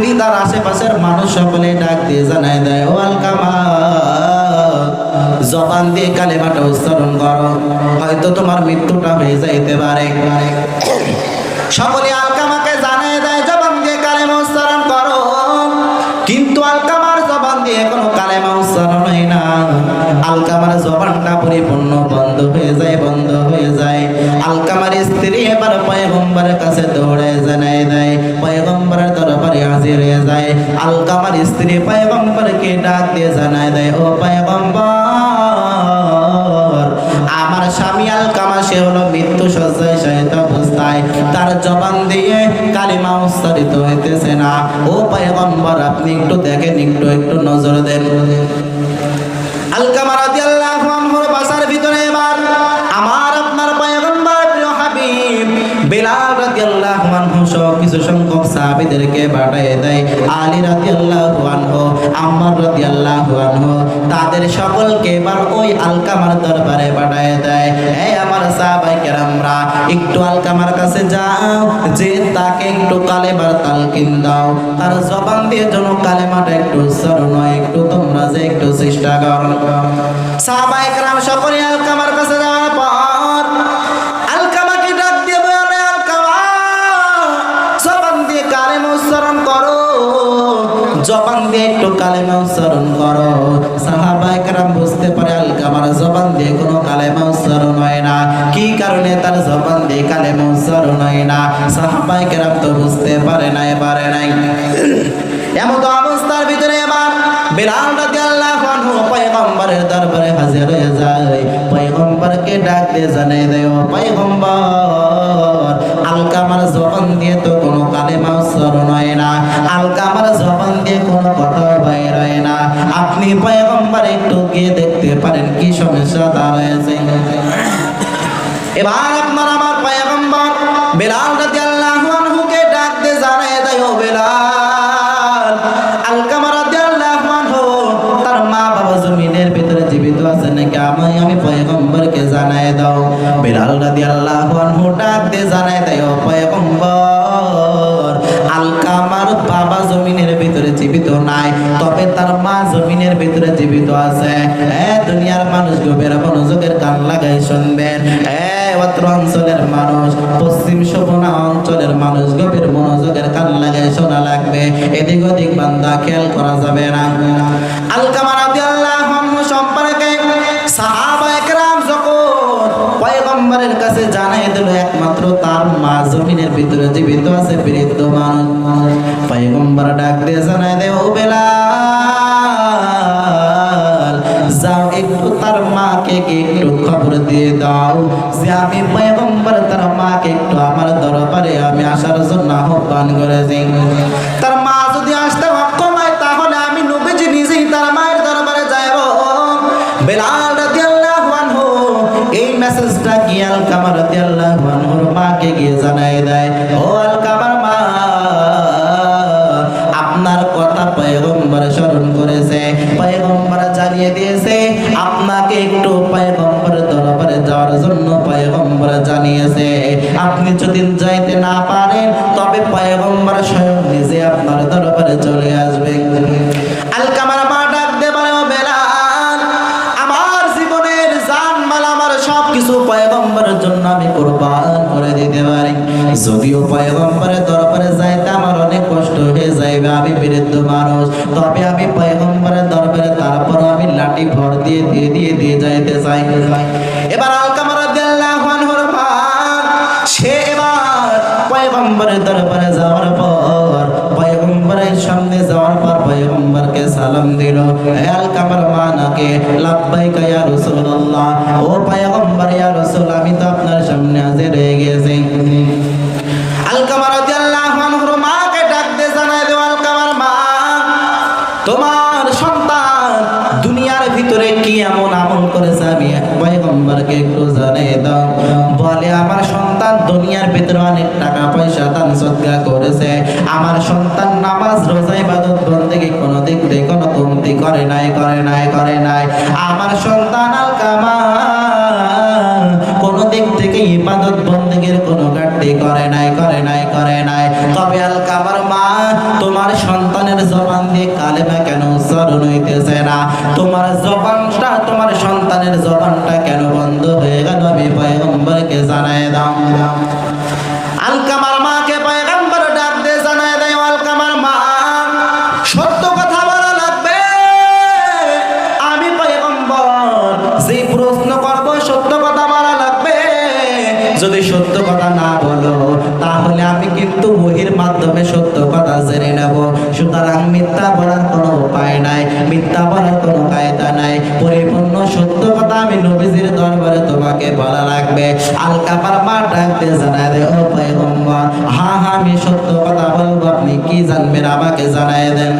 স্ত্রী তার আশেপাশের মানুষ সকলে ডাক দিয়ে দেয়, ও আলকামা জবান দিয়ে কালেমাটা উচ্চারণ করো, হয়তো তোমার মৃত্যুটা হয়ে যাইতে পারে। সকলে আলকামাকে জানায় দেয়, জবান দিয়ে কালেমা উচ্চারণ করো। কিন্তু আলকামার জবান দিয়ে কোনো কালেমা উচ্চারণ হয় না। আলকামার জবানটা পরিপূর্ণ সাহাবীদেরকে পাঠিয়ে দেয়? আলী রাদিয়াল্লাহু আনহু, আম্মার রাদিয়াল্লাহু আনহু, তাদের সকলকে এবার ওই আলকামার দরবারে পাঠিয়ে দেয়। এই আমার সাহাবাই কেরামরা, একটু আলকামার কাছে যাও, যে তাকে একটু কালেমার তালকিন দাও। তার জবান দিয়ে যেন কালেমাটা একটু হয়, একটু তোমরা যে একটু চেষ্টা করো। সাহাবাই জবান দিয়ে একটু কালেমা উচ্চারণ করো। সাহাবাই কেরাম বুঝতে পারে আলকামার জবান দিয়ে কোনো কালেমা উচ্চারণ হয় না। কি কারণে তার জবান দিয়ে কালেমা উচ্চারণ হয় না? সাহাবাই কেরাম তো বুঝতে পারে নাই পারে নাই। এমন তো অবস্থার ভিতরে এবার বিলাল রাদিয়াল্লাহু আনহু পয়গম্বরের দরবারে হাজির হয়ে যায়। পয়গম্বরকে ডাক দিয়ে জানাই দেয় পয়গম্বর দিয়ে কোনো কথা বাইর না। আপনি পয়গম্বর একটু গিয়ে দেখতে পারেন কি সমস্যা দাঁড়ায় এবার আমি আমি পয়গম্বরকে জানাই দাও। বেলাল রাদিয়াল্লাহু আনহু ডাক দিয়ে জানাই দেয় পয়গম্বর, আলকামার বাবা জমিনের ভিতরে জীবিত নাই, তবে তার মা জমিনের ভিতরে জীবিত আছে। এ দুনিয়ার মানুষ গভীর মনোযোগের কান লাগাই শুনবেন। এ অত্র অঞ্চলের মানুষ, পশ্চিম শোভনা অঞ্চলের মানুষ গভীর মনোযোগের কান লাগাই শোনা লাগবে। এদিক ওদিক বান্দা খেয়াল করা যাবে না। আলকামা পয়গম্বরের কাছে জানাই দিল একমাত্র তার মা, জমিনের ভিতরে জীবিত আছে বৃদ্ধ মানুষ পয়গম্বর ডাক দিয়ে জানাই দে ও বেলাল, যাও একটু তার মাকে একটু খবর দিয়ে দাও, যে আমি পয়গম্বর তার মাকে একটু আমার দরবারে আমি আসার জন্য আহ্বান করেছি। মেসেজটা গিয়াল কামার রাদিয়াল্লাহু আনহুর মাকে গিয়ে জানাই দেয়। পয়গম্বরের জন্য আমি কোরবান করে দিতে পারি। যদিও পয়গম্বরের দরবারে যাইতে আমার মা ইয়া ও পয়গম্বর ইয়া রাসূল, আমি তো আপনার সামনে হাজির হয়ে গেছি। সন্তান দুনিয়ার ভিতরে আমার সন্তান অনেক টাকা পয়সা করেছে। আমার সন্তান নামাজ, রোজা, ইবাদত, বন্দেগি কোনো দিক দিয়ে কোনো কমতি করে নাই করে নাই। আমার সন্তান আল কামাল যদি সত্য কথা না বলো, তাহলে আমি কিন্তু বহির মাধ্যমে সত্য কথা জেনে নেব। সুতরাং মিথ্যা বলার কোনো উপায় নাই, মিথ্যা বলার কোনো কায়দা নাই। পরিপূর্ণ সত্য কথা আমি নবীজির দরবারে তোমাকে বলা লাগবে। আলকাপার মা ডাকতে জানায় দে, ও পয়গম্বর হ্যাঁ হ্যাঁ আমি সত্য কথা বলব, আপনি কি জানবেন আমাকে জানায় দেন।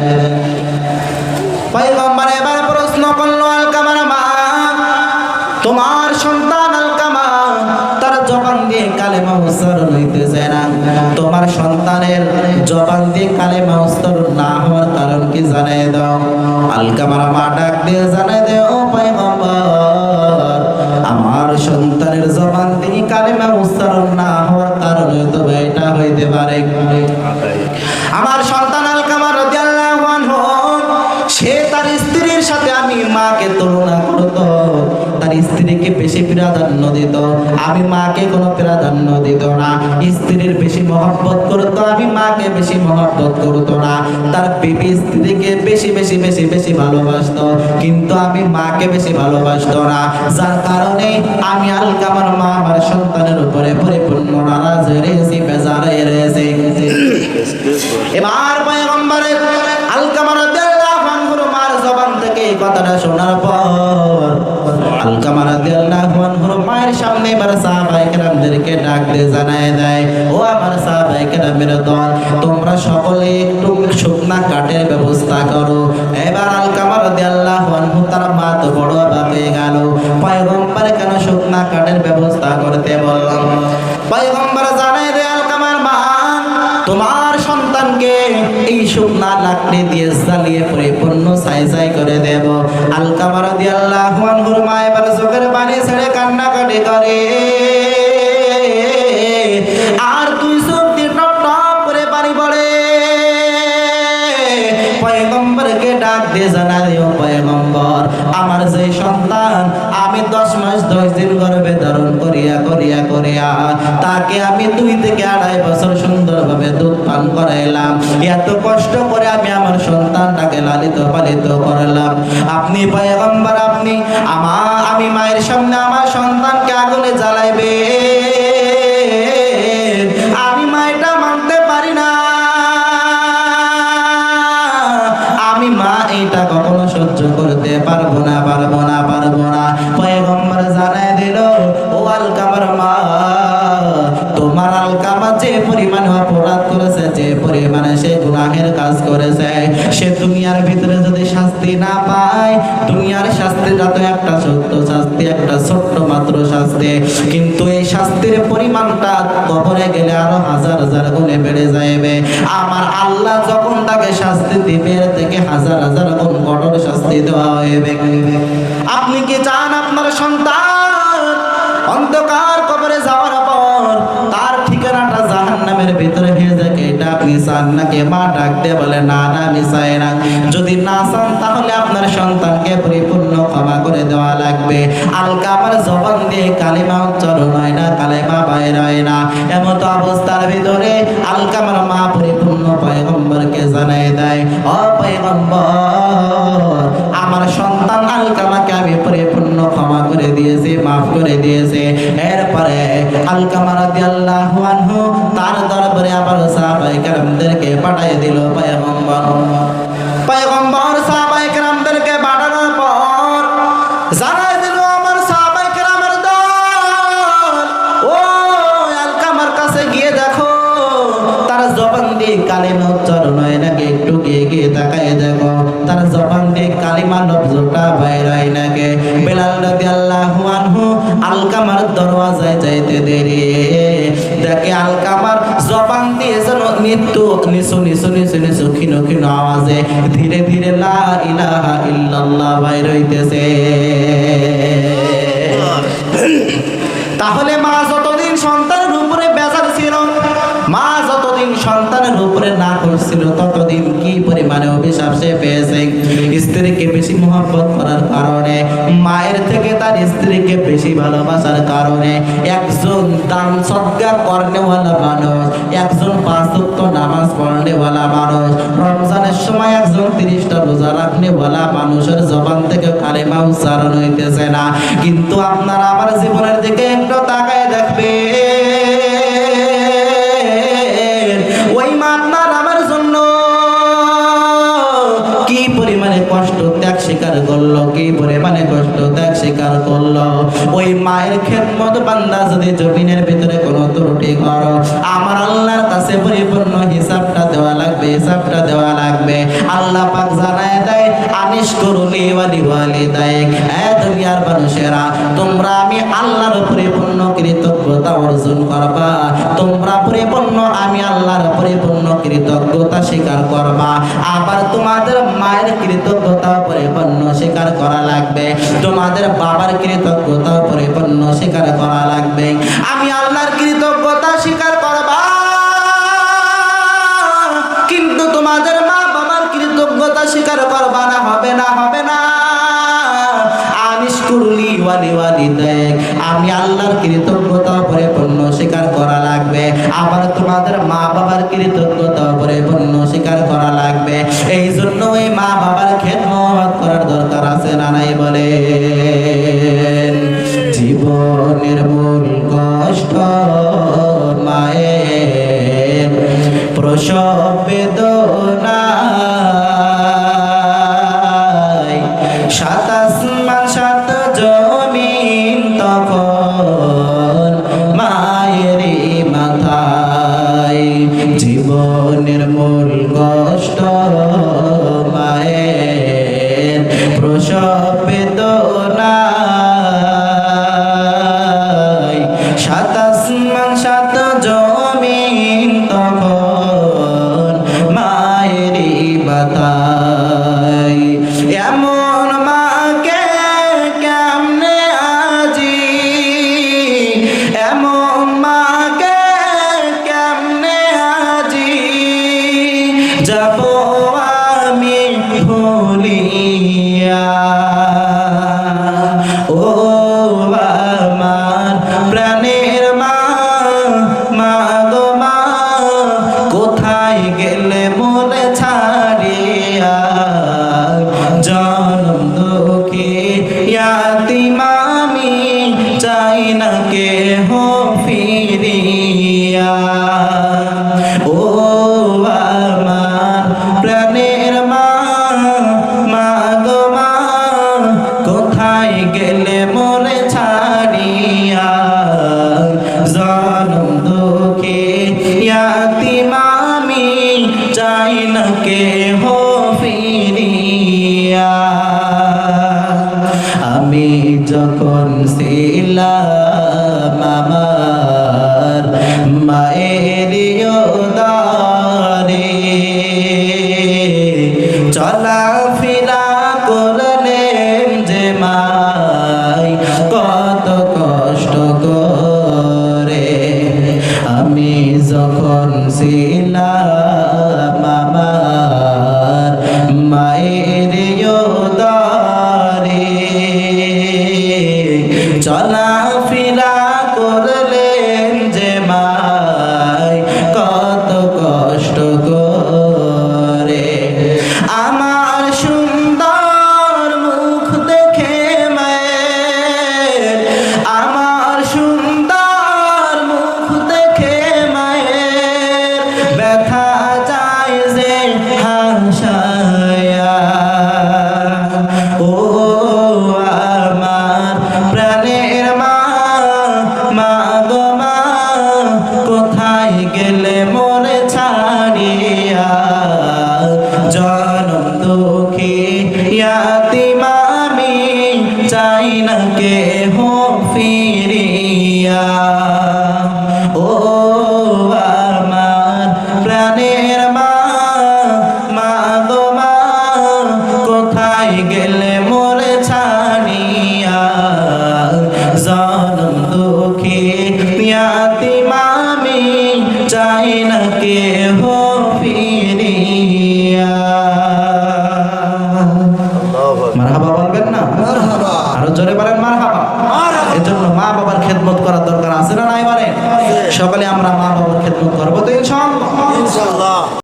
পয়গম্বর এবার প্রশ্ন করল আলকামার মা, তোমার সন্তান কালেমা তোমার সন্তানের জবান দিয়ে কালেমা উচ্চারণ না হওয়ার কারণ কি জানাই দাও? আলকামার মা ডাক দিয়ে জানাই দেও আমার সন্তানের জবান দিয়ে কালেমা উচ্চারণ না হওয়ার কারণ হয়তো বা এটা হইতে পারে। আমার সন্তান আলকামা রাদিয়াল্লাহু সে তার স্ত্রীর সাথে আমি মাকে তুলনা করত। প্রাধান্য দিত। আমি মাকে কোনো প্রাধান্য দিত না। স্ত্রীর বেশি মহব্বত করত, আমি মাকে বেশি মহব্বত করত না। তার বিবি স্ত্রীকে বেশি বেশি বেশি বেশি ভালোবাসত। কিন্তু আমি মাকে বেশি ভালোবাসত না। যার কারণে আমি আলকামার মা আমার সন্তানের উপরে পরিপূর্ণ নারাজ রয়েছি, বেজার রয়েছে। এবার পয়গম্বরের আলকামা রাদিয়াল্লাহু আনহুর মার জবান থেকে এই কথাটা শোনার পর আলকামা রাদিয়াল্লাহু আনহুর মায়ের সামনে এবার সাহাবায়ে কেরামদেরকে ডাক দিয়ে জানায় দেয়। ও আমার সাহাবায়ে কেরামের দল, তোমরা সকলে একটু শুকনা কাঠের দুই থেকে আড়াই বছর সুন্দরভাবে দুধ পান করাইলাম। এত কষ্ট করে আমি আমার সন্তানটাকে লালিত পালিত করলাম। আপনি পয়গম্বর, আপনি আমার আমি মায়ের সামনে আমার পায় দুনিয়ার শাস্তি যত একটা সত্য শাস্তি, একটা ছোট্ট মাত্র শাস্তি। কিন্তু এই শাস্তির পরিমাণটা কবরে গেলে আরও হাজার হাজার গুণে বেড়ে যাবে আমার আল্লাহ যখন তাকে শাস্তি দিবে থেকে হাজার হাজার গুণ কঠোর শাস্তি দেওয়া হয়ে আপনি কি চান আপনার সন্তান আপনি চান মা ডাক দিয়ে বলে, না না আমি না। যদি না চান, তাহলে আপনার সন্তানকে পরিপূর্ণ ক্ষমা করে দেওয়া লাগবে। আলকা আমার জবান দিয়ে কালিমা উচ্চারণ হয় না, কালিমা বাইর হয় না। এমত অবস্থার ভিতরে আলকা আমার মা পরিপূর্ণ পয়গম্বরকে জানাই দেয়, ও পয়গম্বর, আমার সন্তান আলকামাকে আমি পরিপূর্ণ ক্ষমা করে দিয়েছি, মাফ করে দিয়েছি। এরপরে আলকামা রাদিয়াল্লাহু তার দরবারে আবার সাহাবায়ে কেরামদেরকে পাঠিয়ে দিল পয়গম্বর পয়গম্বর সাহাবায়ে কেরামদেরকে পাঠানোর পর জানাই যেন নিশু নিশু নিশু নিচু নিচু ক্ষীণ ক্ষীণ আওয়াজে ধীরে ধীরে লা ইলাহা ইল্লাল্লাহ বাইর হইতেছে। তাহলে মা যতদিন সন্তানের সন্তানের উপরে না করছিল, ততদিন কি পরিমাণে অভিশাপ সে পেয়েছে? স্ত্রীকে বেশি মহব্বত করার কারণে, মায়ের থেকে তার স্ত্রীকে বেশি ভালোবাসার কারণে একজন দান সদ্গা কর্নেওয়ালা মানুষ, একজন পাঁচত্ব নামাজ পড়নেওয়ালা মানুষ, রমজানের সময় একজন তিরিশটা রোজা রাখনেওয়ালা মানুষের জবান থেকে কালেমা উচ্চারণ হইতেছে না। কিন্তু আপনারা আমার জীবনের দিকে একটু তাকায় দেখবে পরিমাণে কষ্ট ত্যাগ স্বীকার করল। ওই মায়ের খেদমত বান্দা যদি জমিনের ভিতরে কোনো ত্রুটি করো, আমার আল্লাহর কাছে পরিপূর্ণ হিসাবটা দেওয়া লাগবে, হিসাবটা দেওয়া লাগবে। আল্লাহ পাক জানায় দেয় আনিস করুলি ওয়ালি ওয়ালি দেয় এ দুনিয়ার মানুষেরা, তোমরা আমি আল্লাহর পরিপূর্ণ কৃতজ্ঞতা অর্জন করবা। তোমরা পরিপূর্ণ আমি আল্লাহর পরিপূর্ণ কৃতজ্ঞতা স্বীকার করবা। আবার তোমাদের মায়ের কৃতজ্ঞতা পরিপূর্ণ স্বীকার করা লাগবে। তোমাদের বাবার কৃতজ্ঞতা পরিপূর্ণ স্বীকার করা লাগবে। আমি আল্লাহর কৃতজ্ঞতা স্বীকার করবা। কিন্তু তোমাদের মা বাবার কৃতজ্ঞতা স্বীকার করবা না। 아. যখন খেদমত